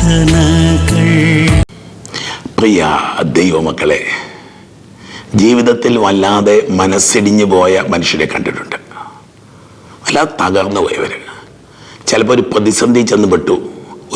അർത്ഥനകൾ പ്രിയ ദൈവമക്കളെ ജീവിതത്തിൽ വല്ലാതെ മനസ്സിടിഞ്ഞു പോയ മനുഷ്യരെ കണ്ടിട്ടുണ്ട്. വല്ലാതെ തകർന്നു പോയവർ ചിലപ്പോൾ ഒരു പ്രതിസന്ധി ചെന്നുപെട്ടു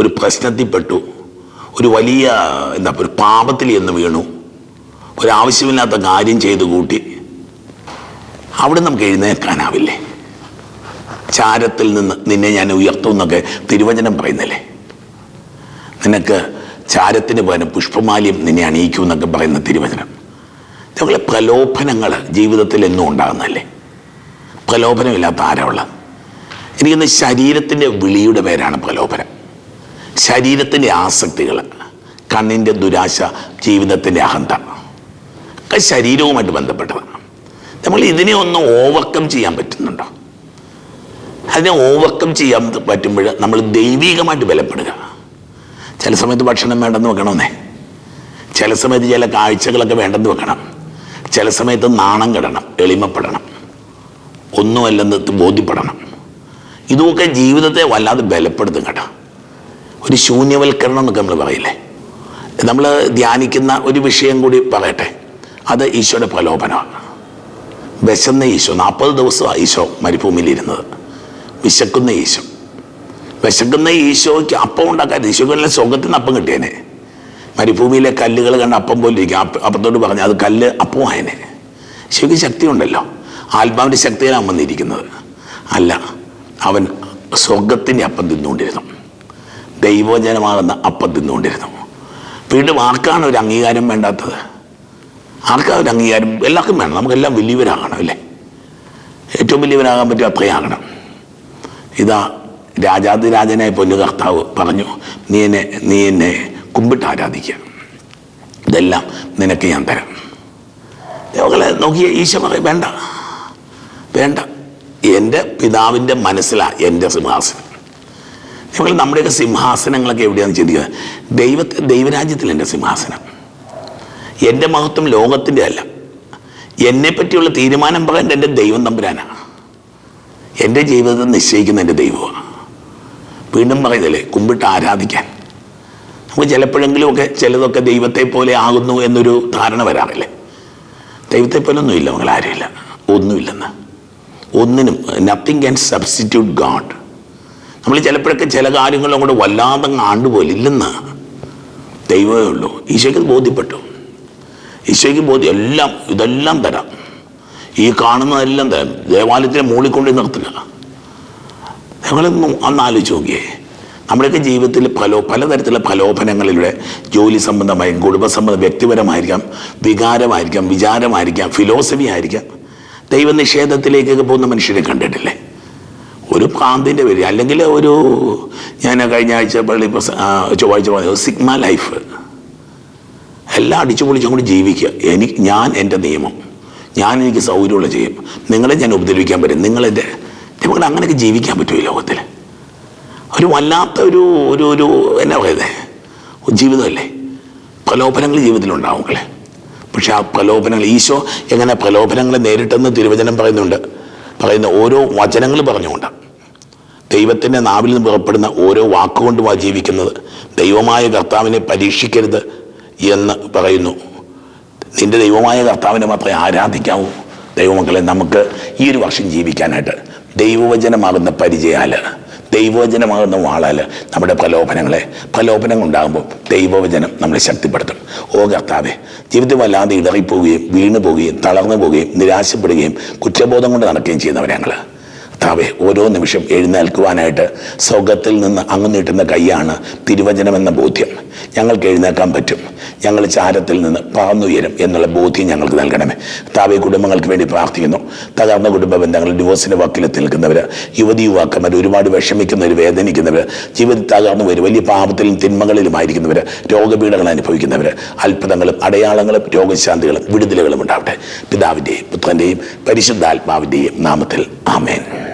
ഒരു പ്രശ്നത്തിൽപ്പെട്ടു ഒരു വലിയ എന്താ ഒരു പാപത്തിൽ ചെന്ന് വീണു ഒരാവശ്യമില്ലാത്ത കാര്യം ചെയ്തു കൂട്ടി. അവിടെ നമുക്ക് എഴുന്നേൽക്കാനാവില്ലേ? ചാരത്തിൽ നിന്ന് നിന്നെ ഞാൻ ഉയർത്തും എന്നൊക്കെ തിരുവചനം പറയുന്നില്ലേ? നിനക്ക് ചാരത്തിന് പകരം പുഷ്പമാലിയും നിന്നെ അണിയിക്കും എന്നൊക്കെ പറയുന്ന തിരുവചനം. ഇതുപോലെ പ്രലോഭനങ്ങൾ ജീവിതത്തിൽ എന്നും ഉണ്ടാകുന്നല്ലേ പ്രലോഭനമില്ലാത്ത ആരാവുള്ള എനിക്കിന്ന് ശരീരത്തിന്റെ വിളിയുടെ പേരാണ് പ്രലോഭനം. ശരീരത്തിന്റെ ആസക്തികൾ കണ്ണിന്റെ ദുരാശ ജീവിതത്തിന്റെ അഹന്ത. ഒക്കെ ശരീരവുമായിട്ട് ബന്ധപ്പെട്ടതാണ്. നമ്മൾ ഇതിനെ ഒന്ന് ഓവർകം ചെയ്യാൻ പറ്റുന്നുണ്ടോ? അതിനെ ഓവർകം ചെയ്യാൻ പറ്റുമ്പോൾ നമ്മൾ ദൈവികമായിട്ട് ബലപ്പെടുക. ചില സമയത്ത് ഭക്ഷണം വേണ്ടെന്ന് വെക്കണമെന്നേ. ചില സമയത്ത് ചില കാഴ്ചകളൊക്കെ വേണ്ടെന്ന് വെക്കണം. ചില സമയത്ത് നാണം കെടണം എളിമപ്പെടണം. ഒന്നുമല്ലെന്ന് ബോധ്യപ്പെടണം. ഇതുമൊക്കെ ജീവിതത്തെ വല്ലാതെ ബലപ്പെടുത്തും കേട്ടോ. ഒരു ശൂന്യവൽക്കരണം എന്നൊക്കെ നമ്മൾ പറയില്ലേ? നമ്മൾ ധ്യാനിക്കുന്ന ഒരു വിഷയം കൂടി പറയട്ടെ. അത് ഈശോയുടെ പ്രലോഭനമാണ്. വിശന്ന ഈശോ നാൽപ്പത് ദിവസമാണ് ഈശോ മരുഭൂമിയിൽ ഇരുന്നത്. വിശക്കുന്ന ഈശോ. വിശക്കുന്ന ഈശോയ്ക്ക് അപ്പം ഉണ്ടാക്കാൻ ഈശോക്കെല്ലാം സ്വർഗത്തിൽ നിന്ന് അപ്പം കിട്ടിയേനെ. മരുഭൂമിയിലെ കല്ലുകൾ കണ്ട് അപ്പം പോലെ ഇരിക്കും. അപ്പ അപ്പത്തോട് പറഞ്ഞു അത് കല്ല് അപ്പമായനെ ഈശോയ്ക്ക് ശക്തി ഉണ്ടല്ലോ. ആത്മാവിന്റെ ശക്തിയിലാണ് വന്നിരിക്കുന്നത്. അല്ല അവൻ സ്വർഗത്തിന്റെ അപ്പം തിന്നുകൊണ്ടിരുന്നു. ദൈവജനമാകുന്ന അപ്പം തിന്നുകൊണ്ടിരുന്നു. വീണ്ടും ആർക്കാണ് ഒരു അംഗീകാരം വേണ്ടാത്തത്? ആർക്കാ ഒരു അംഗീകാരം? എല്ലാവർക്കും വേണം. നമുക്കെല്ലാം വലിയവരാകണം അല്ലേ? ഏറ്റവും വലിയവരാകാൻ പറ്റും അത്രയാകണം ഇതാ രാജാതിരാജനായ പൊന്നു കർത്താവ് പറഞ്ഞു നീ എന്നെ നീ എന്നെ കുമ്പിട്ട് ആരാധിക്കുക. ഇതെല്ലാം നിനക്ക് ഞാൻ തരാം. ദേവകളെ നോക്കിയ ഈശോ പറയും വേണ്ട വേണ്ട. എന്റെ പിതാവിന്റെ മനസ്സിലാണ് എന്റെ സിംഹാസനം. ഞങ്ങൾ നമ്മുടെയൊക്കെ സിംഹാസനങ്ങളൊക്കെ എവിടെയാണെന്ന് ചിന്തിക്കുക. ദൈവത്തെ ദൈവരാജ്യത്തിൽ എന്റെ സിംഹാസനം. എന്റെ മഹത്വം ലോകത്തിന്റെ അല്ല. എന്നെ പറ്റിയുള്ള തീരുമാനം പറയാൻ എന്റെ ദൈവം തമ്പുരാനാണ് എന്റെ ജീവിതത്തെ നിശ്ചയിക്കുന്ന എന്റെ ദൈവമാണ് വീണ്ടും പറയുന്നില്ലേ? കുമ്പിട്ട് ആരാധിക്കാൻ. നമുക്ക് ചിലപ്പോഴെങ്കിലുമൊക്കെ ചിലതൊക്കെ ദൈവത്തെ പോലെ ആകുന്നു എന്നൊരു ധാരണ വരാറില്ലേ? ദൈവത്തെ പോലെ ഒന്നുമില്ല നിങ്ങൾ ആരുമില്ല. ഒന്നുമില്ലെന്ന്. ഒന്നിനും നത്തിങ് ക്യാൻ സബ്സ്റ്റിറ്റ്യൂട്ട് ഗാഡ് നമ്മൾ ചിലപ്പോഴൊക്കെ ചില കാര്യങ്ങളും കൂടെ വല്ലാതെ ആണ്ടുപോലെ ഇല്ലെന്ന് ദൈവമേ ഉള്ളൂ. ഈശോയ്ക്ക് ബോധ്യപ്പെട്ടു. ഈശോയ്ക്ക് ബോധ്യം എല്ലാം ഇതെല്ലാം തരാം. ഈ കാണുന്നതെല്ലാം തരാം. ദേവാലയത്തിനെ മൂളിക്കൊണ്ട് നിർത്തുക. ഞങ്ങളൊന്നും ഒന്നാലോചിച്ച് നോക്കിയേ. നമ്മുടെയൊക്കെ ജീവിതത്തിൽ ഫലോ പലതരത്തിലുള്ള ഫലോഫനങ്ങളിലൂടെ ജോലി സംബന്ധമായും കുടുംബ സംബന്ധം വ്യക്തിപരമായിരിക്കാം വികാരമായിരിക്കാം വിചാരമായിരിക്കാം ഫിലോസഫി ആയിരിക്കാം. ദൈവനിഷേധത്തിലേക്കൊക്കെ പോകുന്ന മനുഷ്യരെ കണ്ടിട്ടില്ലേ? ഒരു പ്രാന്തിന്റെ പേര് അല്ലെങ്കിൽ ഒരു ഞാൻ കഴിഞ്ഞ ആഴ്ച പള്ളി ചൊവ്വാഴ്ച പറഞ്ഞത് സിഗ്മ ലൈഫ് എല്ലാം അടിച്ചു പൊളിച്ചും കൂടി ജീവിക്കുക. എനിക്ക് ഞാൻ എന്റെ നിയമം ഞാൻ എനിക്ക് സൗകര്യമുള്ള ചെയ്യും നിങ്ങളെ ഞാൻ ഉപദ്രവിക്കാൻ പറ്റും. നിങ്ങളെന്റെ നമുക്ക് അങ്ങനെയൊക്കെ ജീവിക്കാൻ പറ്റുമോ ഈ ലോകത്തിൽ. ഒരു വല്ലാത്ത ഒരു ഒരു ഒരു എന്നാ പറയുന്നത് ജീവിതമല്ലേ? പ്രലോഭനങ്ങൾ ജീവിതത്തിലുണ്ടാവും മക്കളെ. പക്ഷെ ആ പ്രലോഭനങ്ങൾ ഈശോ എങ്ങനെ പ്രലോഭനങ്ങളെ നേരിട്ടെന്ന് തിരുവചനം പറയുന്നുണ്ട്. പറയുന്ന ഓരോ വചനങ്ങൾ പറഞ്ഞുകൊണ്ട്. ദൈവത്തിന്റെ നാവിൽ നിന്ന് പുറപ്പെടുന്ന ഓരോ വാക്കുകൊണ്ടുമാണ് ജീവിക്കുന്നത്. ദൈവമായ കർത്താവിനെ പരീക്ഷിക്കരുത് എന്ന് പറയുന്നു. നിന്റെ ദൈവമായ കർത്താവിനെ മാത്രമേ ആരാധിക്കാവൂ. ദൈവമക്കളെ നമുക്ക് ഈ ഒരു വർഷം ജീവിക്കാനായിട്ട് ദൈവവചനമാകുന്ന പരിചയാൽ ദൈവവചനമാകുന്ന വാളാൽ നമ്മുടെ പ്രലോഭനങ്ങളെ പ്രലോഭനങ്ങൾ ഉണ്ടാകുമ്പോൾ ദൈവവചനം നമ്മളെ ശക്തിപ്പെടുത്തും. ഓ കർത്താവെ ജീവിതം വല്ലാതെ ഇടറിപ്പോവുകയും വീണു പോവുകയും തളർന്നു പോവുകയും നിരാശപ്പെടുകയും കുറ്റബോധം കൊണ്ട് നടക്കുകയും ചെയ്യുന്നവരെ ഞങ്ങൾ കർത്താവെ ഓരോ നിമിഷം എഴുന്നേൽക്കുവാനായിട്ട് സ്വർഗത്തിൽ നിന്ന് അങ്ങ് നീട്ടുന്ന കൈയാണ് തിരുവചനമെന്ന ബോധ്യം. ഞങ്ങൾക്ക് എഴുന്നേൽക്കാൻ പറ്റും. ഞങ്ങൾ ചാരത്തിൽ നിന്ന് പറന്നുയരും എന്നുള്ള ബോധ്യം ഞങ്ങൾക്ക് നൽകണമേ. കർത്താവെ കുടുംബങ്ങൾക്ക് വേണ്ടി പ്രാർത്ഥിക്കുന്നു. തകർന്ന കുടുംബ ബന്ധങ്ങൾ ഡിവോഴ്സിന്റെ വക്കിലെത്തി നിൽക്കുന്നവർ യുവതി യുവാക്കന്മാർ ഒരുപാട് വിഷമിക്കുന്നവർ വേദനിക്കുന്നവർ തകർന്നു വരും വലിയ പാപത്തിലും തിന്മകളിലുമായിരിക്കുന്നവർ രോഗപീഠകൾ അനുഭവിക്കുന്നവർ അത്ഭുതങ്ങളും അടയാളങ്ങളും രോഗശാന്തികളും വിടുതലുകളും ഉണ്ടാവട്ടെ. പിതാവിന്റെയും പുത്രന്റെയും പരിശുദ്ധാത്മാവിന്റെയും നാമത്തിൽ ആമേൻ.